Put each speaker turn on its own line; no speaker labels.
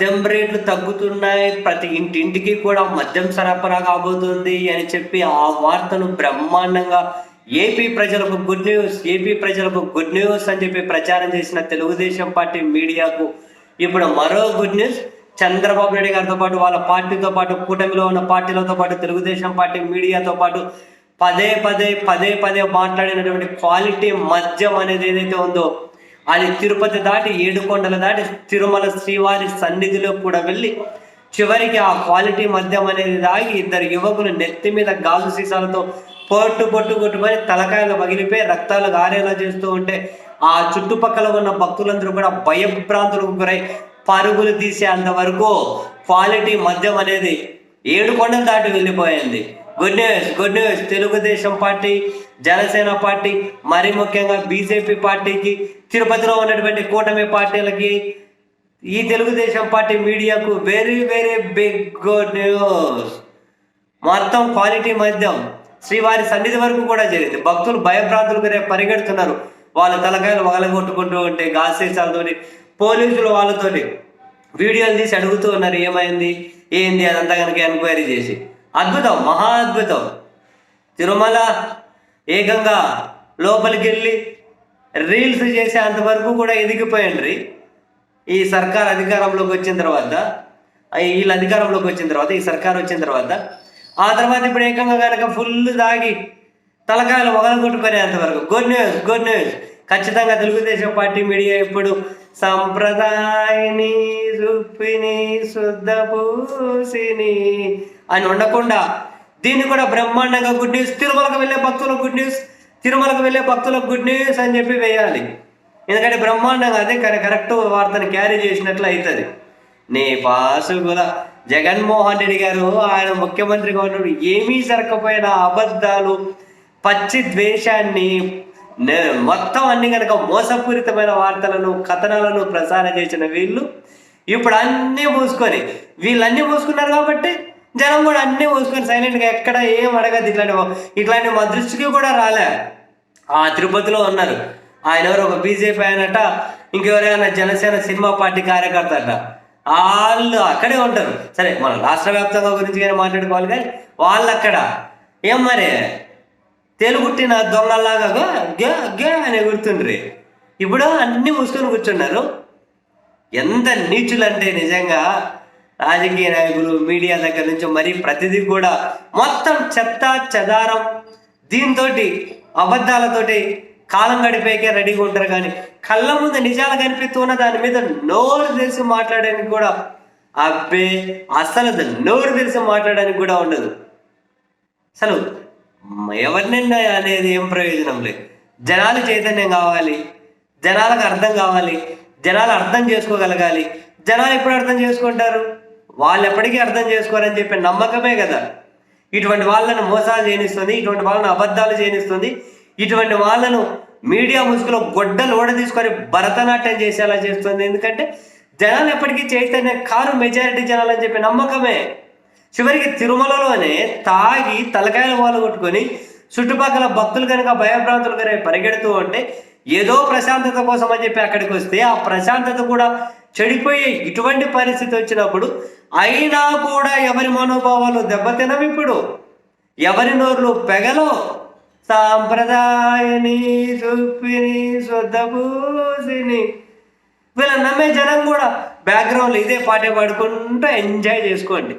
మద్యం రేట్లు తగ్గుతున్నాయి. ప్రతి ఇంటింటికి కూడా మద్యం సరఫరా కాబోతుంది అని చెప్పి ఆ వార్తను బ్రహ్మాండంగా ఏపీ ప్రజలకు గుడ్ న్యూస్ ఏపీ ప్రజలకు గుడ్ న్యూస్ అని చెప్పి ప్రచారం చేసిన తెలుగుదేశం పార్టీ మీడియాకు ఇప్పుడు మరో గుడ్ న్యూస్. చంద్రబాబు నాయుడు గారితో పాటు వాళ్ళ పార్టీతో పాటు కూటమిలో ఉన్న పార్టీలతో పాటు తెలుగుదేశం పార్టీ మీడియాతో పాటు పదే పదే పదే పదే మాట్లాడినటువంటి క్వాలిటీ మద్యం అనేది ఏదైతే ఉందో అది తిరుపతి దాటి ఏడుకొండల దాటి తిరుమల శ్రీవారి సన్నిధిలో కూడా వెళ్ళి చివరికి ఆ క్వాలిటీ మద్యం అనేది దాగి ఇద్దరు యువకులు నెత్తి మీద గాజు సీసాలతో పొట్టు పొట్టు కొట్టుకొని తలకాయలు పగిలిపోయి రక్తాలు గారేలా చేస్తూ ఉంటే ఆ చుట్టుపక్కల ఉన్న భక్తులందరూ కూడా భయభ్రాంతులకు గురై పరుగులు తీసేంత వరకు క్వాలిటీ మద్యం అనేది ఏడు కొండలు దాటి వెళ్ళిపోయింది. Good news good news Telugu Desam party Janasena party మరి ముఖ్యంగా బీజేపీ పార్టీకి తిరుపతిలో ఉన్నటువంటి కూటమి పార్టీలకి ఈ తెలుగుదేశం పార్టీ మీడియాకు very very big good news మొత్తం క్వాలిటీ మధ్యం శ్రీవారి సన్నిధి వరకు కూడా జరిగింది. భక్తులు భయభ్రాంతులకు రేపు పరిగెడుతున్నారు. వాళ్ళ తలకాయలు వగలగొట్టుకుంటూ ఉంటే గాసేసాలతోటి పోలీసులు వాళ్ళతోని వీడియోలు తీసి అడుగుతూ ఉన్నారు ఏమైంది? ఏంది? అదంతా కనుక ఎంక్వైరీ చేసి. అద్భుతం మహా అద్భుతం తిరుమల ఏకంగా లోపలికి వెళ్ళి రీల్స్ చేసే అంతవరకు కూడా ఎదిగిపోయండ్రి. ఈ సర్కార్ అధికారంలోకి వచ్చిన తర్వాత వీళ్ళు వీళ్ళ అధికారంలోకి వచ్చిన తర్వాత ఈ సర్కార్ వచ్చిన తర్వాత ఆ తర్వాత ఇప్పుడు ఏకంగా కనుక ఫుల్ దాగి తలకాయలు మొగలు కొట్టుకునే అంతవరకు గుడ్ న్యూస్ గుడ్ న్యూస్. ఖచ్చితంగా తెలుగుదేశం పార్టీ మీడియా ఇప్పుడు సంప్రదాయని రుప్పిని శుద్ధ పూసిని. అని ఉండకుండా దీన్ని కూడా బ్రహ్మాండంగా గుడ్ న్యూస్ తిరుమలకు వెళ్ళే భక్తులకు గుడ్ న్యూస్ తిరుమలకు వెళ్ళే భక్తులకు గుడ్ న్యూస్ అని చెప్పి వేయాలి. ఎందుకంటే బ్రహ్మాండంగా అదే కరె- కరెక్ట్ వార్తను క్యారీ చేసినట్లు అవుతుంది నీ పాసు కూడా జగన్మోహన్ రెడ్డి గారు ఆయన ముఖ్యమంత్రిగా ఉన్నప్పుడు ఏమీ జరగకపోయినా అబద్ధాలు పచ్చి ద్వేషాన్ని నేను మొత్తం అన్ని కనుక మోసపూరితమైన వార్తలను కథనాలను ప్రసారం చేసిన వీళ్ళు ఇప్పుడు అన్నీ మూసుకొని వీళ్ళన్నీ మూసుకున్నారు కాబట్టి జనం కూడా అన్నీ మూసుకొని సైలెంట్గా ఎక్కడ ఏం అడగదు ఇట్లాంటి ఇట్లాంటి మా దృష్టికి కూడా రాలే. ఆ తిరుపతిలో ఉన్నారు. ఆయన ఎవరు ఒక బీజేపీ ఆయనట ఇంకెవరైనా జనసేన సినిమా పార్టీ కార్యకర్త అట. వాళ్ళు అక్కడే ఉంటారు. సరే మన రాష్ట్ర వ్యాప్తంగా గురించి కానీ మాట్లాడుకోవాలి కానీ వాళ్ళు అక్కడ ఏం మరి? తేలుగుట్టిన దొంగల్లాగా గా గా అని గుర్తుండ్రి. ఇప్పుడు అన్ని మూసుకొని కూర్చున్నారు. ఎంత నీచులంటే నిజంగా రాజకీయ నాయకులు మీడియా దగ్గర నుంచి మరీ ప్రతిదీ కూడా మొత్తం చెత్త చెదారం దీంతో అబద్ధాలతోటి కాలం గడిపేకే రెడీగా ఉంటారు కానీ కళ్ళ ముందు నిజాలు కనిపిస్తున్న దాని మీద నోరు తెలిసి మాట్లాడడానికి కూడా అబ్బే అసలు నోరు తెలిసి మాట్లాడడానికి కూడా ఉండదు. అసలు ఎవరినండి అనేది ఏం ప్రయోజనం లేదు. జనాలు చైతన్యం కావాలి. జనాలకు అర్థం కావాలి. జనాలు అర్థం చేసుకోగలగాలి. జనాలు ఎప్పుడు అర్థం చేసుకుంటారు? వాళ్ళు ఎప్పటికీ అర్థం చేసుకోరని చెప్పే నమ్మకమే కదా. ఇటువంటి వాళ్ళను మోసాలు చేయనిస్తుంది ఇటువంటి వాళ్ళను అబద్ధాలు చేయనిస్తుంది ఇటువంటి వాళ్ళను మీడియా ముసుగులో గొడ్డలు ఓడ తీసుకొని భరతనాట్యం చేసేలా చేస్తుంది. ఎందుకంటే జనాలు ఎప్పటికీ చైతన్యం కారు మెజారిటీ జనాలు అని చెప్పి నమ్మకమే. చివరికి తిరుమలలోనే తాగి తలకాయలు వాళ్ళు కొట్టుకొని చుట్టుపక్కల భక్తులు కనుక భయభ్రాంతులు కనుక పరిగెడుతూ ఉంటే ఏదో ప్రశాంతత కోసం అని చెప్పి అక్కడికి వస్తే ఆ ప్రశాంతత కూడా చెడిపోయే ఇటువంటి పరిస్థితి వచ్చినప్పుడు అయినా కూడా ఎవరి మనోభావాలు దెబ్బతినవి ఇప్పుడు? ఎవరి నోర్లు పెగలో? సాంప్రదాయని సుప్పిని శుద్ధపూసిని వీళ్ళ నమ్మే జనం కూడా బ్యాక్గ్రౌండ్లో ఇదే పాటే పాడుకుంటూ ఎంజాయ్ చేసుకోండి.